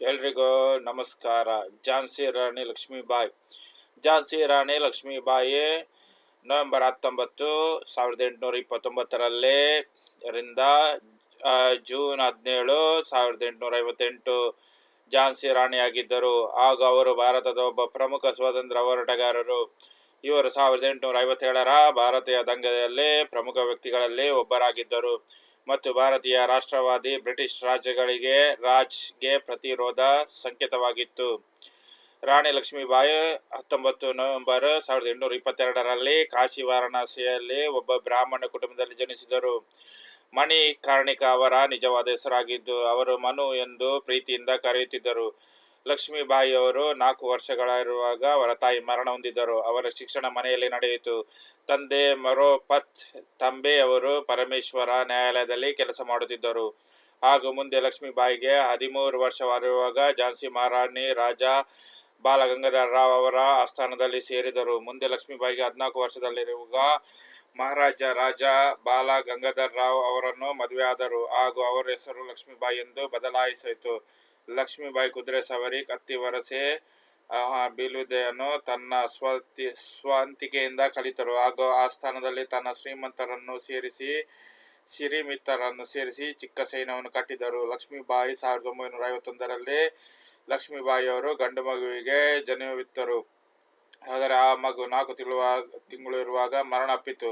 ಎಲ್ರಿಗೂ ನಮಸ್ಕಾರ. ಝಾನ್ಸಿ ರಾಣಿ ಲಕ್ಷ್ಮೀಬಾಯಿ. ಝಾನ್ಸಿ ರಾಣಿ ಲಕ್ಷ್ಮೀಬಾಯಿ ನವೆಂಬರ್ ಹತ್ತೊಂಬತ್ತು ಸಾವಿರದ ಎಂಟುನೂರ ಇಪ್ಪತ್ತೊಂಬತ್ತರಲ್ಲಿ ರಿಂದ ಜೂನ್ ಹದಿನೇಳು ಸಾವಿರದ ಎಂಟುನೂರ ಐವತ್ತೆಂಟು ಝಾನ್ಸಿ ರಾಣಿಯಾಗಿದ್ದರು. ಆಗ ಅವರು ಭಾರತದ ಒಬ್ಬ ಪ್ರಮುಖ ಸ್ವಾತಂತ್ರ್ಯ ಹೋರಾಟಗಾರರು. ಇವರು ಸಾವಿರದ ಎಂಟುನೂರ ಐವತ್ತೇಳರ ಭಾರತೀಯ ದಂಗೆಯಲ್ಲಿ ಪ್ರಮುಖ ವ್ಯಕ್ತಿಗಳಲ್ಲಿ ಒಬ್ಬರಾಗಿದ್ದರು. ಮತ್ತು ಭಾರತೀಯ ರಾಷ್ಟ್ರವಾದಿ ಬ್ರಿಟಿಷ್ ರಾಜ್ಯಗಳಿಗೆ ರಾಜ್ಗೆ ಪ್ರತಿರೋಧ ಸಂಕೇತವಾಗಿತ್ತು. ರಾಣಿ ಲಕ್ಷ್ಮೀಬಾಯಿ ಹತ್ತೊಂಬತ್ತು ನವೆಂಬರ್ ಸಾವಿರದ ಎಂಟುನೂರ ಇಪ್ಪತ್ತೆರಡರಲ್ಲಿ ಕಾಶಿ ವಾರಣಾಸಿಯಲ್ಲಿ ಒಬ್ಬ ಬ್ರಾಹ್ಮಣ ಕುಟುಂಬದಲ್ಲಿ ಜನಿಸಿದರು. ಮಣಿ ಕಾರ್ಣಿಕ ಅವರ ನಿಜವಾದ ಹೆಸರಾಗಿದ್ದು, ಅವರು ಮನು ಎಂದು ಪ್ರೀತಿಯಿಂದ ಕರೆಯುತ್ತಿದ್ದರು. ಲಕ್ಷ್ಮೀಬಾಯಿಯವರು ನಾಲ್ಕು ವರ್ಷಗಳಿರುವಾಗ ಅವರ ತಾಯಿ ಮರಣ ಹೊಂದಿದ್ದರು. ಅವರ ಶಿಕ್ಷಣ ಮನೆಯಲ್ಲಿ ನಡೆಯಿತು. ತಂದೆ ಮರೋಪತ್ ತಂಬೆಯವರು ಪರಮೇಶ್ವರ ನ್ಯಾಯಾಲಯದಲ್ಲಿ ಕೆಲಸ ಮಾಡುತ್ತಿದ್ದರು. ಹಾಗೂ ಮುಂದೆ ಲಕ್ಷ್ಮೀಬಾಯಿಗೆ ಹದಿಮೂರು ವರ್ಷವಾಗಿರುವಾಗ ಝಾನ್ಸಿ ಮಹಾರಾಣಿ ರಾಜ ಬಾಲಗಂಗಾಧರ ರಾವ್ ಅವರ ಆಸ್ಥಾನದಲ್ಲಿ ಸೇರಿದರು. ಮುಂದೆ ಲಕ್ಷ್ಮೀಬಾಯಿಗೆ ಹದಿನಾಲ್ಕು ವರ್ಷದಲ್ಲಿರುವಾಗ ಮಹಾರಾಜ ರಾಜ ಬಾಲ ಗಂಗಾಧರ್ ರಾವ್ ಅವರನ್ನು ಮದುವೆಯಾದರು. ಹಾಗೂ ಅವರ ಹೆಸರು ಲಕ್ಷ್ಮೀಬಾಯಿ ಎಂದು ಬದಲಾಯಿಸಿತು. ಲಕ್ಷ್ಮೀಬಾಯಿ ಕುದುರೆ ಸವಾರಿ ಕತ್ತಿ ವರಸೆ ಆ, ಬೀಳುವುದನ್ನು ತನ್ನ ಸ್ವತಿ ಸ್ವಂತಿಕೆಯಿಂದ ಕಲಿತರು. ಹಾಗೂ ಆ ಸ್ಥಾನದಲ್ಲಿ ತನ್ನ ಶ್ರೀಮಂತರನ್ನು ಸೇರಿಸಿ ಸಿರಿಮಿತ್ತರನ್ನು ಸೇರಿಸಿ ಚಿಕ್ಕ ಸೈನ್ಯವನ್ನು ಕಟ್ಟಿದರು. ಲಕ್ಷ್ಮೀಬಾಯಿ ಸಾವಿರದ ಒಂಬೈನೂರ ಐವತ್ತೊಂದರಲ್ಲಿ ಲಕ್ಷ್ಮೀಬಾಯಿಯವರು ಗಂಡು ಮಗುವಿಗೆ ಜನವಿತ್ತರು ಆದರೆ ಆ ಮಗು ನಾಲ್ಕು ತಿಂಗಳು ತಿಂಗಳು ಇರುವಾಗ ಮರಣ ಅಪ್ಪಿತು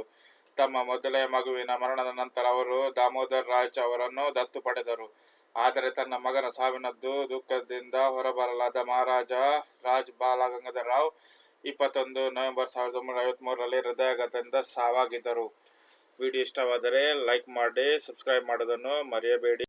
ತಮ್ಮ ಮೊದಲೇ ಮಗುವಿನ ಮರಣದ ನಂತರ ಅವರು ದಾಮೋದರ್ ರಾಜ್ ಅವರನ್ನು ದತ್ತು ಪಡೆದರು. ಆದರೆ ತನ್ನ ಮಗನ ಸಾವಿನದ್ದು ದುಃಖದಿಂದ ಹೊರಬರಲಾದ ಮಹಾರಾಜ ರಾಜ್ ಬಾಲಗಂಗಾಧರ ರಾವ್ ಇಪ್ಪತ್ತೊಂದು ನವೆಂಬರ್ ಸಾವಿರದ ಒಂಬೈನೂರ ಐವತ್ತ್ಮೂರರಲ್ಲಿ ಹೃದಯಾಘಾತದಿಂದ ಸಾವಾಗಿದ್ದರು. ವಿಡಿಯೋ ಇಷ್ಟವಾದರೆ ಲೈಕ್ ಮಾಡಿ, ಸಬ್ಸ್ಕ್ರೈಬ್ ಮಾಡೋದನ್ನು ಮರೆಯಬೇಡಿ.